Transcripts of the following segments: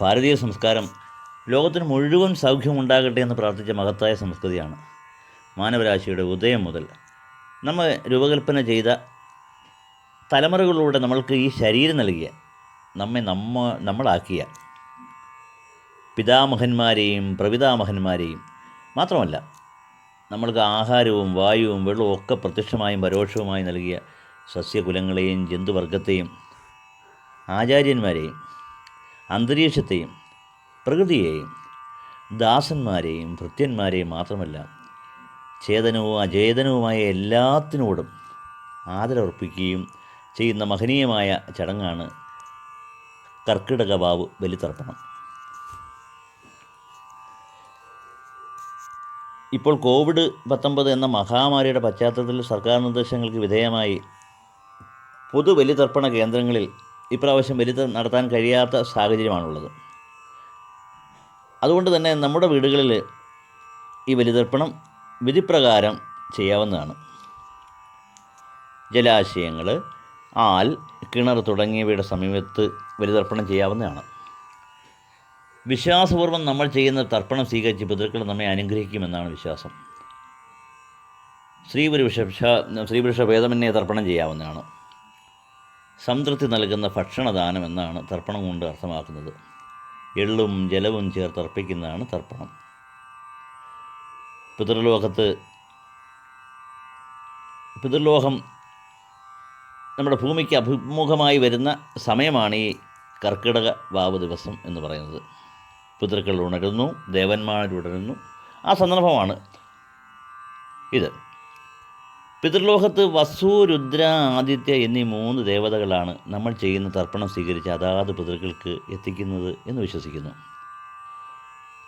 ഭാരതീയ സംസ്കാരം ലോകത്തിന് മുഴുവൻ സൗഖ്യമുണ്ടാകട്ടെ എന്ന് പ്രാർത്ഥിച്ച മഹത്തായ സംസ്കൃതിയാണ് മാനവരാശിയുടെ ഉദയം മുതൽ. നമ്മൾ രൂപകൽപ്പന ചെയ്ത തലമുറകളിലൂടെ നമ്മൾക്ക് ഈ ശരീരം നൽകിയ നമ്മെ നമ്മ നമ്മളാക്കിയ പിതാമഹന്മാരെയും പ്രപിതാമഹന്മാരെയും മാത്രമല്ല നമ്മൾക്ക് ആഹാരവും വായുവും വെള്ളവും ഒക്കെ പ്രത്യക്ഷമായും പരോക്ഷവുമായി നൽകിയ സസ്യകുലങ്ങളെയും ജന്തുവർഗത്തെയും ആചാര്യന്മാരെയും അന്തരീക്ഷത്തെയും പ്രകൃതിയെയും ദാസന്മാരെയും ഭൃത്യന്മാരെയും മാത്രമല്ല ചേതനവും അചേതനവുമായ എല്ലാത്തിനോടും ആദരവർപ്പിക്കുകയും ചെയ്യുന്ന മഹനീയമായ ചടങ്ങാണ് കർക്കിടക വാവ് ബലിതർപ്പണം. ഇപ്പോൾ കോവിഡ് പത്തൊമ്പത് എന്ന മഹാമാരിയുടെ പശ്ചാത്തലത്തിൽ സർക്കാർ നിർദ്ദേശങ്ങൾക്ക് വിധേയമായി പൊതു ബലിതർപ്പണ കേന്ദ്രങ്ങളിൽ ഇപ്രാവശ്യം ബലി ത- നടത്താൻ കഴിയാത്ത സാഹചര്യമാണുള്ളത്. അതുകൊണ്ട് തന്നെ നമ്മുടെ വീടുകളിൽ ഈ ബലിതർപ്പണം വിധിപ്രകാരം ചെയ്യാവുന്നതാണ്. ജലാശയങ്ങൾ ആൽ കിണർ തുടങ്ങിയവയുടെ സമീപത്ത് ബലിതർപ്പണം ചെയ്യാവുന്നതാണ്. വിശ്വാസപൂർവം നമ്മൾ ചെയ്യുന്ന തർപ്പണം സ്വീകരിച്ച് പിതൃക്കൾ നമ്മെ അനുഗ്രഹിക്കുമെന്നാണ് വിശ്വാസം. സ്ത്രീപുരുഷ സ്ത്രീപുരുഷ ഭേദമന്യേ തർപ്പണം ചെയ്യാവുന്നതാണ്. സംതൃപ്തി നൽകുന്ന ഭക്ഷണദാനം എന്നാണ് തർപ്പണം കൊണ്ട് അർത്ഥമാക്കുന്നത്. എള്ളും ജലവും ചേർത്ത് അർപ്പിക്കുന്നതാണ് തർപ്പണം. പിതൃലോകത്ത് പിതൃലോകം നമ്മുടെ ഭൂമിക്ക് അഭിമുഖമായി വരുന്ന സമയമാണ് ഈ കർക്കിടക വാവ് ദിവസം എന്ന് പറയുന്നത്. പിതൃക്കൾ ഉണരുന്നു ദേവന്മാരുടരുന്നു ആ സന്ദർഭമാണ് ഇത്. പിതൃലോകത്ത് വസു രുദ്ര ആദിത്യ എന്നീ മൂന്ന് ദേവതകളാണ് നമ്മൾ ചെയ്യുന്ന തർപ്പണം സ്വീകരിച്ച് അതാത് പിതൃക്കൾക്ക് എത്തിക്കുന്നത് എന്ന് വിശ്വസിക്കുന്നു.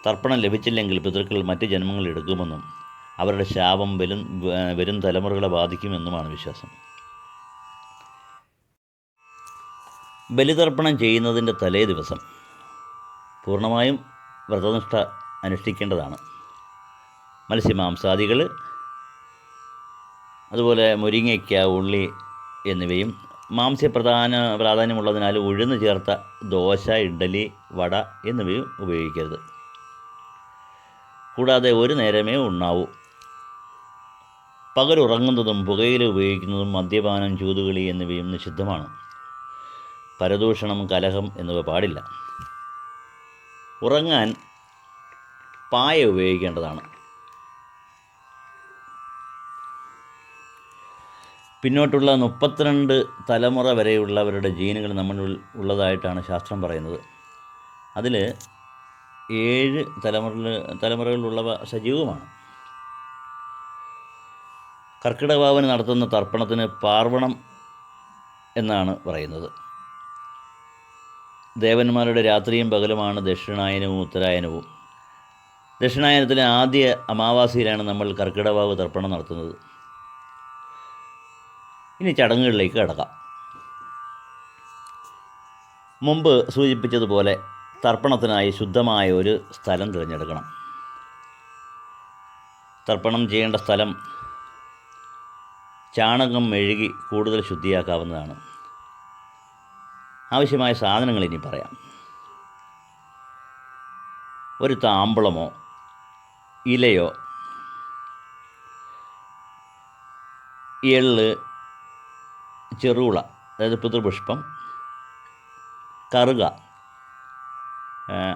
തർപ്പണം ലഭിച്ചില്ലെങ്കിൽ പിതൃക്കൾ മറ്റ് ജന്മങ്ങൾ എടുക്കുമെന്നും അവരുടെ ശാപം വരും വരും തലമുറകളെ ബാധിക്കുമെന്നുമാണ് വിശ്വാസം. ബലിതർപ്പണം ചെയ്യുന്നതിന്റെ തലേ ദിവസം പൂർണമായും വ്രതനിഷ്ഠ അനുഷ്ഠിക്കേണ്ടതാണ്. മത്സ്യമാംസാദികൾ അതുപോലെ മുരിങ്ങയ്ക്ക ഉള്ളി എന്നിവയും മാംസ്യപ്രധാന പ്രാധാന്യമുള്ളതിനാൽ ഉഴുന്ന് ചേർത്ത ദോശ ഇഡ്ഡലി വട എന്നിവയും ഉപയോഗിക്കരുത്. കൂടാതെ ഒരു നേരമേ ഉണ്ണാവൂ. പകലുറങ്ങുന്നതും പുകയില ഉപയോഗിക്കുന്നതും മദ്യപാനം ചൂതുകളി എന്നിവയും നിഷിദ്ധമാണ്. പരദൂഷണം കലഹം എന്നിവ പാടില്ല. ഉറങ്ങാൻ പായ ഉപയോഗിക്കേണ്ടതാണ്. പിന്നോട്ടുള്ള മുപ്പത്തിരണ്ട് തലമുറ വരെയുള്ളവരുടെ ജീനുകൾ നമ്മളിൽ ഉള്ളതായിട്ടാണ് ശാസ്ത്രം പറയുന്നത്. അതിൽ ഏഴ് തലമുറ തലമുറകളിലുള്ളവ സജീവമാണ്. കർക്കിടകവാവിന് നടത്തുന്ന തർപ്പണത്തിന് പാർവണം എന്നാണ് പറയുന്നത്. ദേവന്മാരുടെ രാത്രിയും പകലുമാണ് ദക്ഷിണായനവും ഉത്തരായനവും. ദക്ഷിണായനത്തിലെ ആദ്യ അമാവാസിയിലാണ് നമ്മൾ കർക്കിടവാവ് തർപ്പണം നടത്തുന്നത്. ഇനി ചടങ്ങുകളിലേക്ക് കിടക്കാം. മുമ്പ് സൂചിപ്പിച്ചതുപോലെ തർപ്പണത്തിനായി ശുദ്ധമായ ഒരു സ്ഥലം തിരഞ്ഞെടുക്കണം. തർപ്പണം ചെയ്യേണ്ട സ്ഥലം ചാണകം മെഴുകി കൂടുതൽ ശുദ്ധിയാക്കാവുന്നതാണ്. ആവശ്യമായ സാധനങ്ങൾ ഇനി പറയാം. ഒരു താമ്പളമോ ഇലയോ എള്ള് ചെറുള അതായത് പിതൃപുഷ്പം. കറുക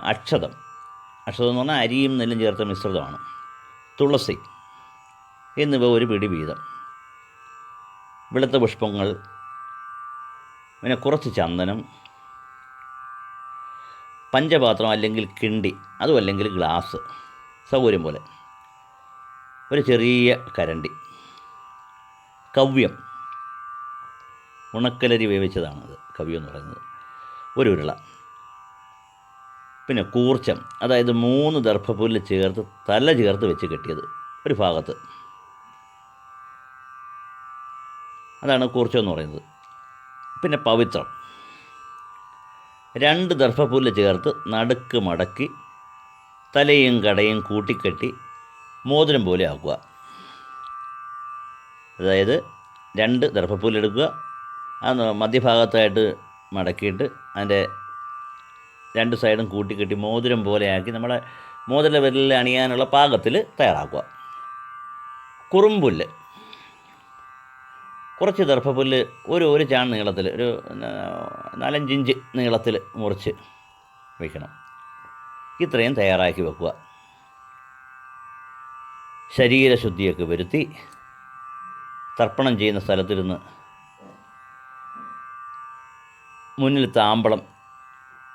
അക്ഷതം. അക്ഷതം എന്ന് പറഞ്ഞാൽ അരിയും നെല്ലും ചേർത്ത മിശ്രിതമാണ്. തുളസി എന്നിവ ഒരു പിടി വീതം. വെളുത്ത പുഷ്പങ്ങൾ പിന്നെ കുറച്ച് ചന്ദനം പഞ്ചപാത്രം അല്ലെങ്കിൽ കിണ്ടി അതും അല്ലെങ്കിൽ ഗ്ലാസ് സൗകര്യം പോലെ. ഒരു ചെറിയ കരണ്ടി. കവ്യം. ഉണക്കലരി വേവിച്ചതാണത് കവിയെന്ന് പറയുന്നത്. ഒരു ഉരുള. പിന്നെ കൂർച്ചം അതായത് മൂന്ന് ദർഭപ്പുല്ല് ചേർത്ത് തല ചേർത്ത് വെച്ച് കെട്ടിയത് ഒരു ഭാഗത്ത്. അതാണ് കൂർച്ചം എന്ന് പറയുന്നത്. പിന്നെ പവിത്രം. രണ്ട് ദർഭപ്പുല്ല് ചേർത്ത് നടുക്ക് മടക്കി തലയും കടയും കൂട്ടിക്കെട്ടി മോതിരം പോലെ ആക്കുക. അതായത് രണ്ട് ദർഭപ്പുല്ലെടുക്കുക അത് മധ്യഭാഗത്തായിട്ട് മടക്കിയിട്ട് അതിന്റെ രണ്ട് സൈഡും കൂട്ടിക്കെട്ടി മോതിരം പോലെയാക്കി നമ്മളെ മോതിര വിരലിൽ അണിയാനുള്ള പാകത്തിൽ തയ്യാറാക്കുക. കുറുമ്പുല്ല്. കുറച്ച് ദർഭപ്പുല്ല് ഒരു ഒരു ചാൺ നീളത്തിൽ ഒരു നാലഞ്ചിഞ്ച് നീളത്തിൽ മുറിച്ച് വയ്ക്കണം ഇത്രയും തയ്യാറാക്കി വെക്കുക. ശരീരശുദ്ധിയൊക്കെ വരുത്തി തർപ്പണം ചെയ്യുന്ന സ്ഥലത്തിരുന്ന് മുന്നിൽ താമ്പളം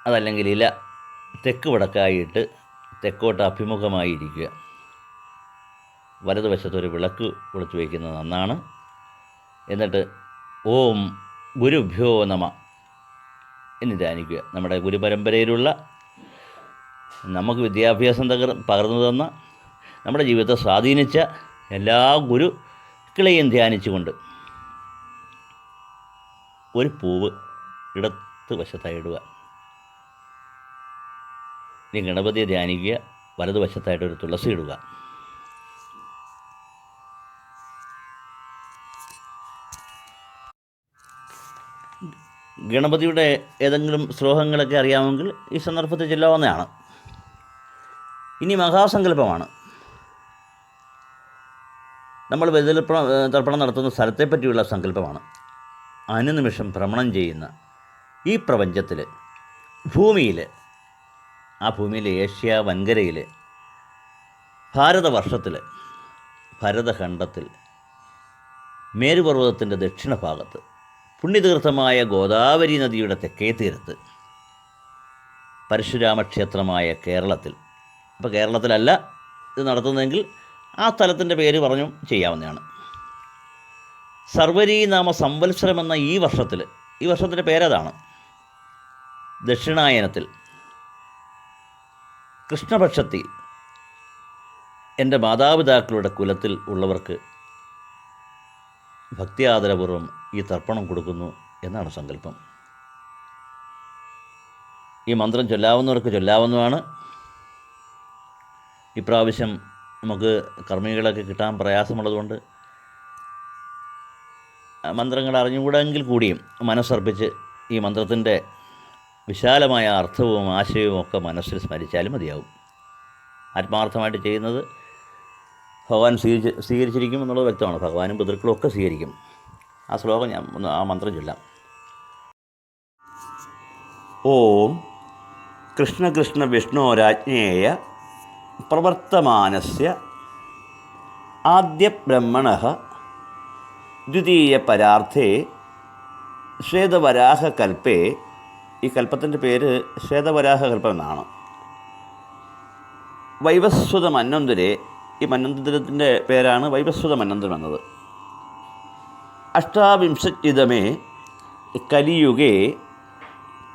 അതല്ലെങ്കിൽ ഇല തെക്ക് വടക്കായിട്ട് തെക്കോട്ട് അഭിമുഖമായി ഇരിക്കുക വലതുവശത്തൊരു വിളക്ക് കൊളുത്തി വയ്ക്കുന്നത് നന്നാണ്. എന്നിട്ട് ഓം ഗുരുഭ്യോ നമ എന്ന് ധ്യാനിക്കുക. നമ്മുടെ ഗുരുപരമ്പരയിലുള്ള നമുക്ക് വിദ്യാഭ്യാസം തകർ പകർന്നു തന്ന നമ്മുടെ ജീവിതത്തെ സ്വാധീനിച്ച എല്ലാ ഗുരുക്കളെയും ധ്യാനിച്ചുകൊണ്ട് ഒരു പൂവ് ഇടത്ത് വശത്തായി ഇടുക ഇനി ഗണപതിയെ ധ്യാനിക്കുക വലതുവശത്തായിട്ട് ഒരു തുളസി ഇടുക. ഗണപതിയുടെ ഏതെങ്കിലും ശ്ലോകങ്ങളൊക്കെ അറിയാമെങ്കിൽ ഈ സന്ദർഭത്തിൽ ചെല്ലാവുന്നതാണ്. ഇനി മഹാസങ്കല്പമാണ്. നമ്മൾ ബലിതർപ്പണ തർപ്പണം നടത്തുന്ന സ്ഥലത്തെപ്പറ്റിയുള്ള സങ്കല്പമാണ്. അനുനിമിഷം ഭ്രമണം ചെയ്യുന്ന ഈ പ്രപഞ്ചത്തിൽ ഭൂമിയിൽ ആ ഭൂമിയിൽ ഏഷ്യ വൻകരയിൽ ഭാരതവർഷത്തിൽ ഭരതഖണ്ഡത്തിൽ മേരുപർവതത്തിന്റെ ദക്ഷിണ ഭാഗത്ത് പുണ്യതീർത്ഥമായ ഗോദാവരി നദിയുടെ തെക്കേ തീരത്ത് പരശുരാമ ക്ഷേത്രമായ കേരളത്തിൽ. അപ്പോൾ കേരളത്തിലല്ല ഇത് നടത്തുന്നതെങ്കിൽ ആ സ്ഥലത്തിന്റെ പേര് പറഞ്ഞു ചെയ്യാവുന്നതാണ്. സർവരീനാമ സംവത്സരം എന്ന ഈ വർഷത്തിൽ ഈ വർഷത്തിന്റെ പേരതാണ്. ദക്ഷിണായനത്തിൽ. കൃഷ്ണപക്ഷത്തിൽ എന്റെ മാതാപിതാക്കളുടെ കുലത്തിൽ ഉള്ളവർക്ക് ഭക്തി ആദരപൂർവം ഈ തർപ്പണം കൊടുക്കുന്നു എന്നാണ് സങ്കല്പം. ഈ മന്ത്രം ചൊല്ലാവുന്നവർക്ക് ചൊല്ലാവുന്നതാണ്. ഇപ്രാവശ്യം നമുക്ക് കർമ്മികളൊക്കെ കിട്ടാൻ പ്രയാസമുള്ളതുകൊണ്ട് മന്ത്രങ്ങൾ അറിഞ്ഞുകൂടെങ്കിൽ കൂടിയും മനസ്സർപ്പിച്ച് ഈ മന്ത്രത്തിന്റെ വിശാലമായ അർത്ഥവും ആശയവും ഒക്കെ മനസ്സിൽ സ്മരിച്ചാലും മതിയാവും. ആത്മാർത്ഥമായിട്ട് ചെയ്യുന്നത് ഭഗവാൻ സ്വീകരിച്ച് സ്വീകരിച്ചിരിക്കും എന്നുള്ളത് വ്യക്തമാണ്. ഭഗവാനും പിതൃക്കളും ഒക്കെ സ്വീകരിക്കും. ആ ശ്ലോകം ഞാൻ ആ മന്ത്രം ചൊല്ലാം. ഓം കൃഷ്ണകൃഷ്ണ കൃഷ്ണ വിഷ്ണോരാജ്ഞേയ പ്രവർത്തമാനസ്യ ആദ്യ ബ്രഹ്മണ ദ്വിതീയ പരാർത്ഥേ ശ്വേതവരാഹകൽപ്പേ ഈ കൽപ്പത്തിന്റെ പേര് ശ്വേതവരാഹ കൽപ്പം എന്നാണ്. വൈവസ്വത മന്നന്തുരെ ഈ മന്നന്തരത്തിന്റെ പേരാണ് വൈവസ്വത മന്നന്തരം എന്നത്. അഷ്ടാവിംശത്തിതമേ കലിയുഗേ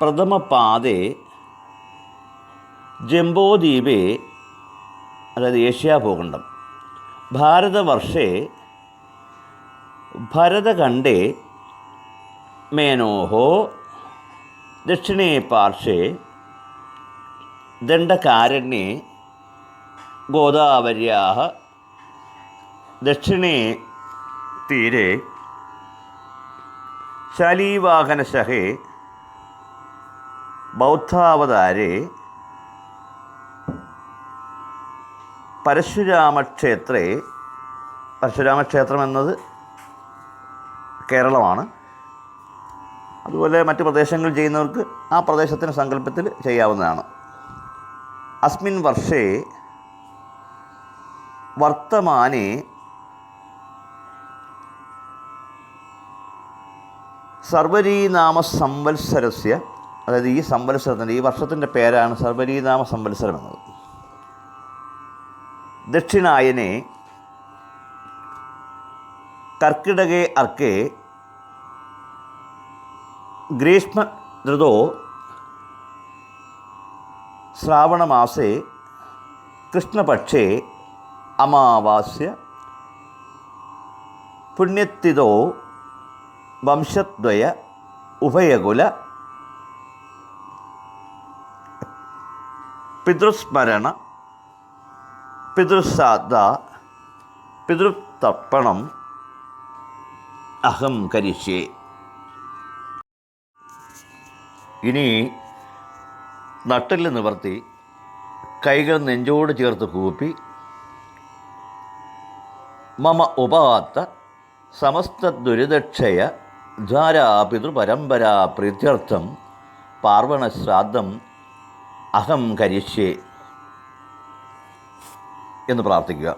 പ്രഥമപാദേ ജംബോദ്വീപേ അതായത് ഏഷ്യാഭൂഖണ്ഡം ഭാരതവർഷേ ഭരതഖണ്ഡേ മേനോഹോ ദക്ഷിണേ പാർശ്വേ ദണ്ഡകാരണ്യേ ഗോദാവര്യാ ദക്ഷിണേ തീരെ ശാലീവാഹനശഹേ ബൗദ്ധാവതാരേ പരശുരാമക്ഷേത്രേ പരശുരാമക്ഷേത്രം എന്നത് കേരളമാണ്. അതുപോലെ മറ്റ് പ്രദേശങ്ങളിൽ ചെയ്യുന്നവർക്ക് ആ പ്രദേശത്തിന് സങ്കല്പത്തിൽ ചെയ്യാവുന്നതാണ്. അസ്മിൻ വർഷേ വർത്തമാനെ സർവരീനാമ സംവത്സരസ്യ അതായത് ഈ സംവത്സരത്തിന്റെ ഈ വർഷത്തിന്റെ പേരാണ് സർവരീനാമ സംവത്സരം എന്നത് ദക്ഷിണായനെ കർക്കിടകെ അർക്കേ ഗ്രീഷ്മ ഋതോ ശ്രാവണമാസേ കൃഷ്ണപക്ഷേ അമാവാസ്യ പുണ്യത്തിതോ വംശദ്വയ ഉഭയകുല പിതൃസ്മരണ പിതൃശ്രാദ്ധ പിതൃതർപ്പണം അഹം കരിഷ്യേ. ഇനി നട്ടിൽ നിവർത്തി കൈകൾ നെഞ്ചോട് ചേർത്ത് കൂപ്പി മമ ഉപാത്ത സമസ്ത ദുരിതക്ഷയ ധാരാ പിതൃപരമ്പരാ പ്രീത്യർത്ഥം പാർവണശ്രാദ്ധം അഹം കരിഷ്യേ എന്ന് പ്രാർത്ഥിക്കുക.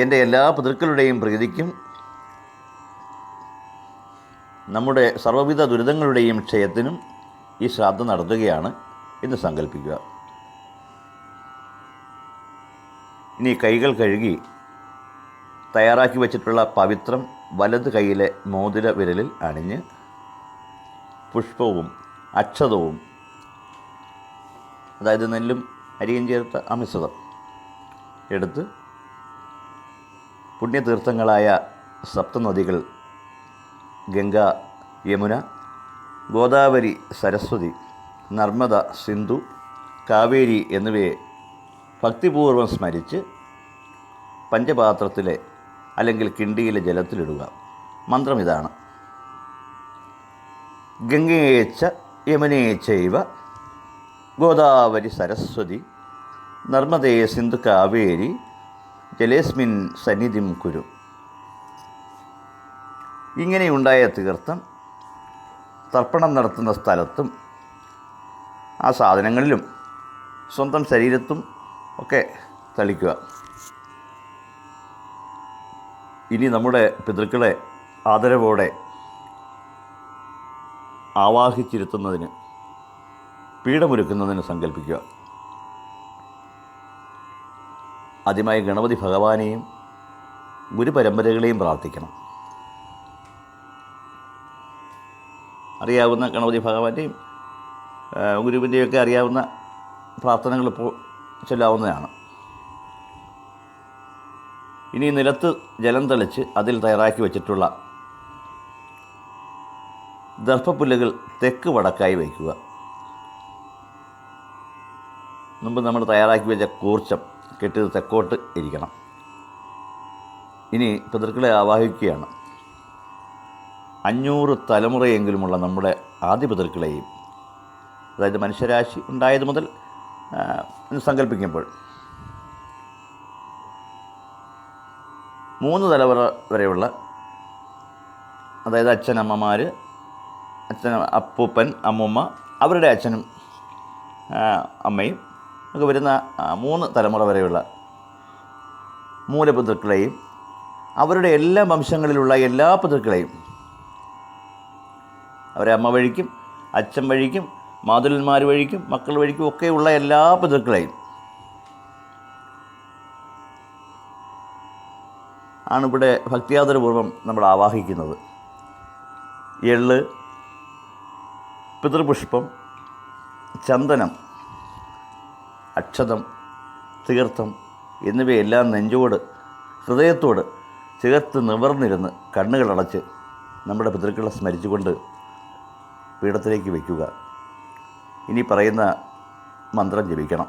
എന്റെ എല്ലാ പിതൃക്കളുടെയും പ്രീതിക്കും നമ്മുടെ സർവവിധ ദുരിതങ്ങളുടെയും ക്ഷയത്തിനും ഈ ശ്രാദ്ധം നടത്തുകയാണ് എന്ന് സങ്കല്പിക്കുക ഇനി കൈകൾ കഴുകി തയ്യാറാക്കി വച്ചിട്ടുള്ള പവിത്രം വലത് കൈയിലെ മോതിര വിരലിൽ അണിഞ്ഞ് പുഷ്പവും അക്ഷതവും അതായത് നെല്ലും അരിയും ചേർത്ത അമിശ്രിതം എടുത്ത് പുണ്യതീർത്ഥങ്ങളായ സപ്തനദികൾ ഗംഗ യമുന ഗോദാവരി സരസ്വതി നർമ്മദ സിന്ധു കാവേരി എന്നിവയെ ഭക്തിപൂർവം സ്മരിച്ച് പഞ്ചപാത്രത്തിലെ അല്ലെങ്കിൽ കിണ്ടിയിലെ ജലത്തിലിടുക. മന്ത്രം ഇതാണ്. ഗംഗയേച്ച യമുനേച്ചൈവ ഗോദാവരി സരസ്വതി നർമ്മദേ സിന്ധു കാവേരി ജലേസ്മിൻ സന്നിധിം കുരു. ഇങ്ങനെയുണ്ടായ തീർത്ഥം തർപ്പണം നടത്തുന്ന സ്ഥലത്തും ആ സാധനങ്ങളിലും സ്വന്തം ശരീരത്തും ഒക്കെ തളിക്കുക. ഇനി നമ്മുടെ പിതൃക്കളെ ആദരവോടെ ആവാഹിച്ചിരുത്തുന്നതിന് പീഠമൊരുക്കുന്നതിന് സങ്കല്പിക്കുക. ആദ്യമായി ഗണപതി ഭഗവാനെയും ഗുരുപരമ്പരകളെയും പ്രാർത്ഥിക്കണം. അറിയാവുന്ന ഗണപതി ഭഗവാന്റെയും ഗുരുവിന്റെയും ഗുരുവിന്റെയൊക്കെ അറിയാവുന്ന പ്രാർത്ഥനകൾ ഇപ്പോൾ ചൊല്ലാവുന്നതാണ്. ഇനി നിലത്ത് ജലം തളിച്ച് അതിൽ തയ്യാറാക്കി വച്ചിട്ടുള്ള ദർഭപ്പുല്ലുകൾ തെക്ക് വടക്കായി വയ്ക്കുക. മുമ്പ് നമ്മൾ തയ്യാറാക്കി വെച്ച കൂർച്ചം കെട്ടിയത് തെക്കോട്ട് ഇരിക്കണം. ഇനി പിതൃക്കളെ ആവാഹിക്കുകയാണ്. അഞ്ഞൂറ് തലമുറയെങ്കിലുമുള്ള നമ്മുടെ ആദ്യ പിതൃക്കളെയും അതായത് മനുഷ്യരാശി ഉണ്ടായത് മുതൽ സങ്കല്പിക്കുമ്പോൾ മൂന്ന് തലമുറ വരെയുള്ള അതായത് അച്ഛനമ്മമാർ അച്ഛൻ അപ്പൂപ്പൻ അമ്മൂമ്മ അവരുടെ അച്ഛനും അമ്മയും ഒക്കെ വരുന്ന മൂന്ന് തലമുറ വരെയുള്ള മൂലപിതൃക്കളെയും അവരുടെ എല്ലാ വംശങ്ങളിലുള്ള എല്ലാ പിതൃക്കളെയും അവരെ അമ്മ വഴിക്കും അച്ഛൻ വഴിക്കും മാതുലന്മാർ വഴിക്കും മക്കൾ വഴിക്കും ഒക്കെയുള്ള എല്ലാ പിതൃക്കളെയും ആണിവിടെ ഭക്തിയാദരപൂർവം നമ്മൾ ആവാഹിക്കുന്നത്. എള്ള് പിതൃപുഷ്പം ചന്ദനം അക്ഷതം തീർത്ഥം എന്നിവയെല്ലാം നെഞ്ചോട് ഹൃദയത്തോട് ചേർത്ത് നിവർന്നിരുന്ന് കണ്ണുകളടച്ച് നമ്മുടെ പിതൃക്കളെ സ്മരിച്ചുകൊണ്ട് പീഠത്തിലേക്ക് വയ്ക്കുക. ഇനി പറയുന്ന മന്ത്രം ജപിക്കണം.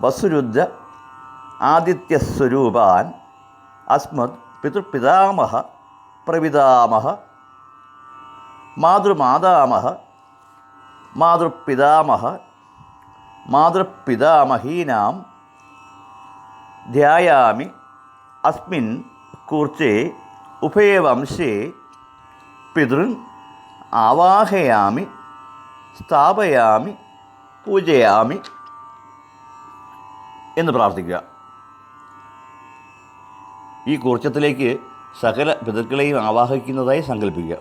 വസുരുദ്ധ ആദിത്യസ്വരൂപാൻ അസ്മത് പിതൃപിതാമഹ പ്രപിതാമഹ മാതൃമാതാമഹ മാതൃപിതാമഹ മാതൃപിതാമഹീനാം ധ്യായാമി അസ്മിൻ കൂർച്ചേ ഉഭയവംശേ പിതൃൻ ആവാഹയാമി സ്ഥാപയാമി പൂജയാമി എന്ന് പ്രാർത്ഥിക്കുക. ഈ കൂർച്ചത്തിലേക്ക് സകല പിതൃക്കളെയും ആവാഹിക്കുന്നതായി സങ്കല്പിക്കുക.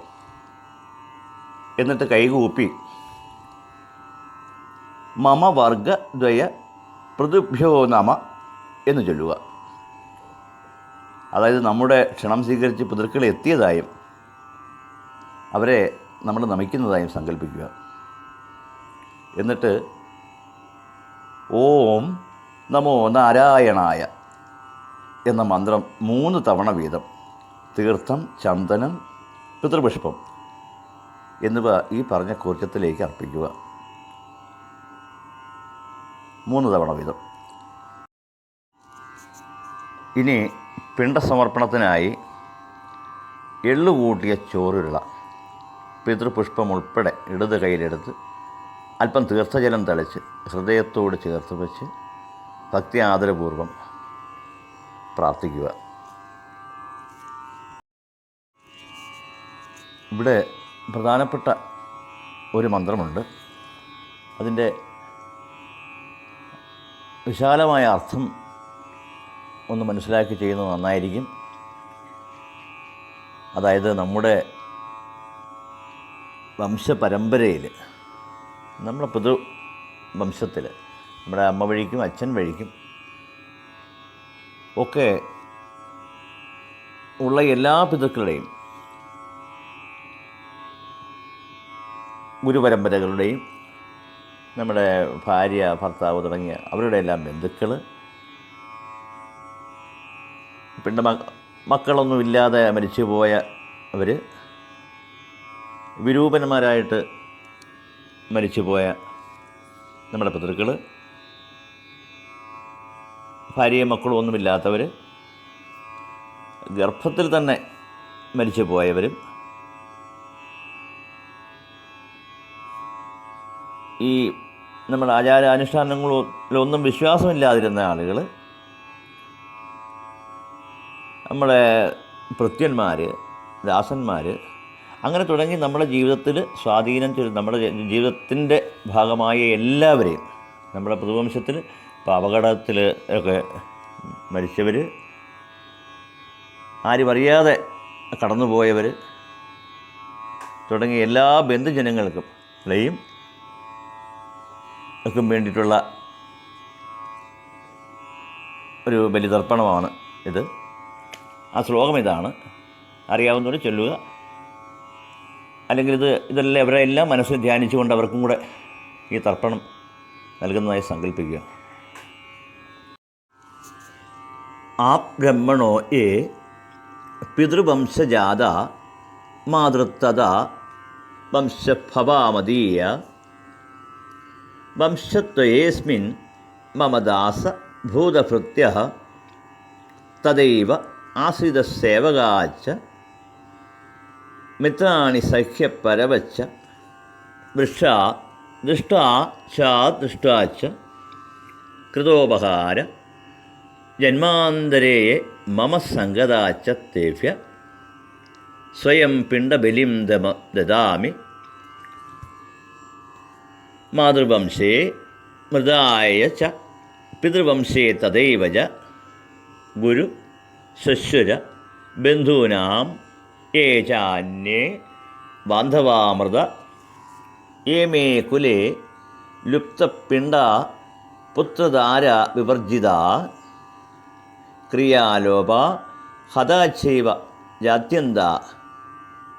എന്നിട്ട് കൈകൂപ്പി മമ പൃഥുഭ്യോ നമ എന്ന് ചൊല്ലുക. അതായത് നമ്മുടെ ക്ഷണം സ്വീകരിച്ച് പിതൃക്കൾ എത്തിയതായും അവരെ നമ്മൾ നമിക്കുന്നതായും സങ്കല്പിക്കുക. എന്നിട്ട് ഓം നമോ നാരായണായ എന്ന മന്ത്രം മൂന്ന് തവണ വീതം. തീർത്ഥം ചന്ദനം പിതൃപുഷ്പം എന്നിവ ഈ പറഞ്ഞ കൂർച്ചത്തിലേക്ക് അർപ്പിക്കുക. മൂന്ന് തവണ വീതം. ഇനി പിണ്ടസമർപ്പണത്തിനായി എള്ളുകൂട്ടിയ ചോറുരുള. പിതൃപുഷ്പം ഉൾപ്പെടെ ഇടത് കയ്യിലെടുത്ത് അല്പം തീർത്ഥജലം തളിച്ച് ഹൃദയത്തോട് ചേർത്ത് വെച്ച് ഭക്തി ആദരപൂർവം പ്രാർത്ഥിക്കുക. ഇവിടെ പ്രധാനപ്പെട്ട ഒരു മന്ത്രമുണ്ട്. അതിന്റെ വിശാലമായ അർത്ഥം ഒന്ന് മനസ്സിലാക്കി ചെയ്യുന്നത് നന്നായിരിക്കും. അതായത് നമ്മുടെ വംശപരമ്പരയിൽ നമ്മുടെ പൊതു വംശത്തിൽ നമ്മുടെ അമ്മ വഴിക്കും അച്ഛൻ വഴിക്കും ഒക്കെ ഉള്ള എല്ലാ പിതൃക്കളുടെയും ഗുരുപരമ്പരകളുടെയും നമ്മുടെ ഭാര്യ ഭർത്താവ് തുടങ്ങിയ അവരുടെ എല്ലാം ബന്ധുക്കൾ പിന്നെ മക്കളൊന്നുമില്ലാതെ മരിച്ചു പോയ അവർ വിരൂപന്മാരായിട്ട് മരിച്ചുപോയ നമ്മുടെ പിതൃക്കൾ ഭാര്യയും മക്കളും ഒന്നുമില്ലാത്തവർ ഗർഭത്തിൽ തന്നെ മരിച്ചു പോയവരും ഈ നമ്മുടെ ആചാരാനുഷ്ഠാനങ്ങളിലൊന്നും വിശ്വാസമില്ലാതിരുന്ന ആളുകൾ നമ്മുടെ ഭൃത്യന്മാർ ദാസന്മാർ അങ്ങനെ തുടങ്ങി നമ്മുടെ ജീവിതത്തിൽ സ്വാധീനം ചെലു നമ്മുടെ ജീവിതത്തിന്റെ ഭാഗമായ എല്ലാവരെയും നമ്മുടെ പുതുവംശത്തിൽ ഇപ്പോൾ അപകടത്തിൽ ഒക്കെ മരിച്ചവർ ആരും അറിയാതെ കടന്നുപോയവർ തുടങ്ങിയ എല്ലാ ബന്ധുജനങ്ങൾക്കും ലെയും ഒക്കെ വേണ്ടിയിട്ടുള്ള ഒരു ബലിതർപ്പണമാണ് ഇത്. ആ ശ്ലോകം ഇതാണ്. അറിയാവുന്നവർ ചൊല്ലുക. അല്ലെങ്കിൽ ഇത് ഇതെല്ലാം ഇവരെല്ലാം മനസ്സിൽ ധ്യാനിച്ചുകൊണ്ട് അവർക്കും കൂടെ ഈ തർപ്പണം നൽകുന്നതായി സങ്കല്പിക്കുക. ആ ബ്രഹ്മണോ ഏ പിതൃവംശജാത മാതൃത്തത വംശഭവാമതീയ വംശത്വയേസ്മിൻ മമദാസ ഭൂതഭൃത്യ തദൈവ ആശ്രിതസേവകാച്ച മിത്രാണി സഖ്യപരവച്ച വൃക്ഷ ദൃഷ്ടാ ചാ ദൃഷ്ടാച്ച കൃതോപഹാര ജന്മാന്തരേ മമ സംഗതാച്ച തേഭ്യ സ്വയം പിണ്ടബലിം ദമ ദദാമി മാതൃവംശേ മൃതായ ച പിതൃവംശേ തദൈവ ഗുരു ശശ്വര ബന്ധൂനാം യേ ചാന്യേ ബാന്ധവാമൃത ഏമേ കുലേ ലുപ്തപിണ്ട പുത്രധാര വിവർജിത ക്രിയാലോപ ഹതാചൈവ ജാത്യന്ത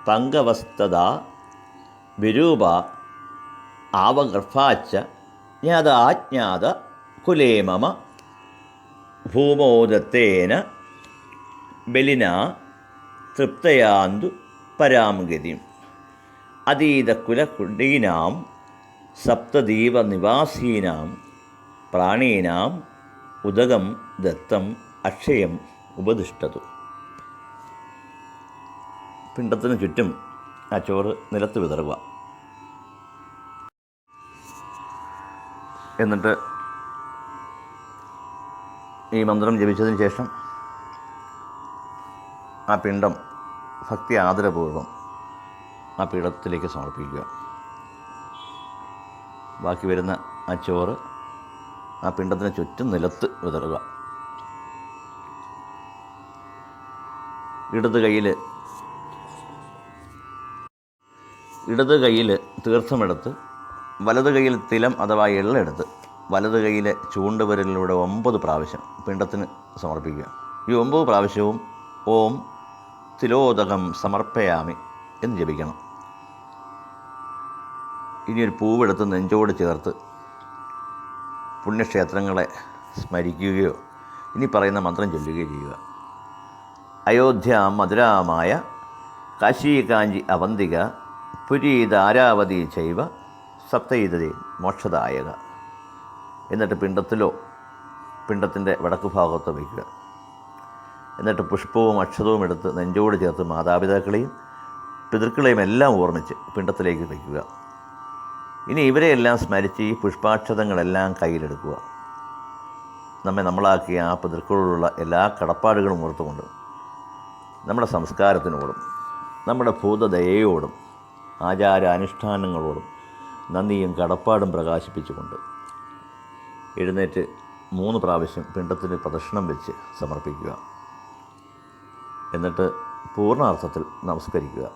പങ്കവസ്തത വിരൂപ ആവഗർഭാച്ച ജ്ഞാതാജ്ഞാത കുലേ മമ ഭൂമോദത്തേന ബലിന തൃപ്തയാന്തു പരാമഗതിയും അതീതകുലകുടീനാം സപ്തദീപനിവാസീനാം പ്രാണീനാം ഉദകം ദത്തം അക്ഷയം ഉപദിഷ്ടതു. പിണ്ടത്തിന് ചുറ്റും ആ ചോറ് നിലത്ത് വിതറുക. എന്നിട്ട് ഈ മന്ത്രം ജപിച്ചതിന് ശേഷം ആ പിണ്ടം ഭക്തി ആദരപൂർവം ആ പീഠത്തിലേക്ക് സമർപ്പിക്കുക. ബാക്കി വരുന്ന ആ ചോറ് ആ പിണ്ടത്തിന് ചുറ്റും നിലത്ത് വിതറുക. ഇടത് കയ്യിൽ ഇടത് കയ്യിൽ തീർത്ഥമെടുത്ത് വലത് കയ്യിൽ തിലം അഥവാ എള്ളെടുത്ത് വലത് കയ്യിലെ ചൂണ്ടുവിരലിലൂടെ ഒമ്പത് പ്രാവശ്യം പിണ്ടത്തിന് സമർപ്പിക്കുക. ഈ ഒമ്പത് പ്രാവശ്യവും ഓം തിലോദകം സമർപ്പയാമി എന്ന് ജപിക്കണം. ഇനിയൊരു പൂവെടുത്ത് നെഞ്ചോട് ചേർത്ത് പുണ്യക്ഷേത്രങ്ങളെ സ്മരിക്കുകയോ ഇനി പറയുന്ന മന്ത്രം ചൊല്ലുകയോ ചെയ്യുക. അയോധ്യ മധുരാമായ കാശി കാഞ്ചി അവന്തിക പുരി ധാരാവതി ചൈവ സപ്തൈതതി മോക്ഷദായക. എന്നിട്ട് പിണ്ടത്തിലോ പിണ്ടത്തിന്റെ വടക്ക് ഭാഗത്തോ വയ്ക്കുക. എന്നിട്ട് പുഷ്പവും അക്ഷതവും എടുത്ത് നെഞ്ചോട് ചേർത്ത് മാതാപിതാക്കളെയും പിതൃക്കളെയും എല്ലാം ഓർമ്മിച്ച് പിണ്ടത്തിലേക്ക് വയ്ക്കുക. ഇനി ഇവരെയെല്ലാം സ്മരിച്ച് ഈ പുഷ്പാക്ഷതങ്ങളെല്ലാം കയ്യിലെടുക്കുക. നമ്മെ നമ്മളാക്കിയ ആ പിതൃക്കളോടുള്ള എല്ലാ കടപ്പാടുകളും ഓർത്തുകൊണ്ട് നമ്മുടെ സംസ്കാരത്തിനോടും നമ്മുടെ ഭൂതദയയോടും ആചാര അനുഷ്ഠാനങ്ങളോടും നന്ദിയും കടപ്പാടും പ്രകാശിപ്പിച്ചുകൊണ്ട് എഴുന്നേറ്റ് മൂന്ന് പ്രാവശ്യം പിണ്ടത്തിന് പ്രദക്ഷിണം വെച്ച് സമർപ്പിക്കുക. എന്നിട്ട് പൂർണാർത്ഥത്തിൽ നമസ്കരിക്കുക.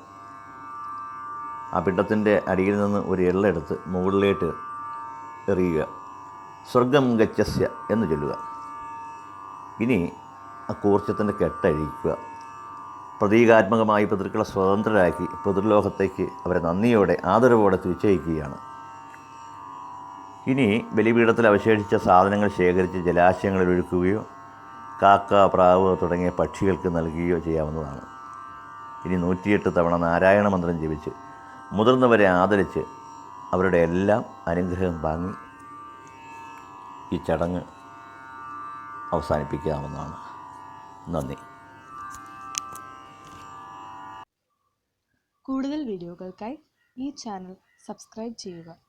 ആ പിണ്ടത്തിന്റെ അടിയിൽ നിന്ന് ഒരു എള്ളെടുത്ത് മുകളിലേട്ട് എറിയുക. സ്വർഗം ഗച്ഛസ്യ എന്ന് ചൊല്ലുക. ഇനി ആ കൂർച്ചത്തിന്റെ കെട്ടഴിക്കുക. പ്രതീകാത്മകമായി പിതൃക്കളെ സ്വതന്ത്രരാക്കി പിതൃലോകത്തേക്ക് അവരെ നന്ദിയോടെ ആദരവോടെ തിരിച്ചയക്കുകയാണ്. ഇനി ബലിപീഠത്തിൽ അവശേഷിച്ച സാധനങ്ങൾ ശേഖരിച്ച് ജലാശയങ്ങളിൽ ഒഴുക്കുകയോ കാക്ക പ്രാവ് തുടങ്ങിയ പക്ഷികൾക്ക് നൽകുകയോ ചെയ്യാവുന്നതാണ്. ഇനി നൂറ്റിയെട്ട് തവണ നാരായണ മന്ത്രം ജപിച്ച് മുതിർന്നവരെ ആദരിച്ച് അവരുടെ എല്ലാം അനുഗ്രഹം വാങ്ങി ഈ ചടങ്ങ് അവസാനിപ്പിക്കാവുന്നതാണ്. നന്ദി. കൂടുതൽ വീഡിയോകൾക്കായി ഈ ചാനൽ സബ്സ്ക്രൈബ് ചെയ്യുക.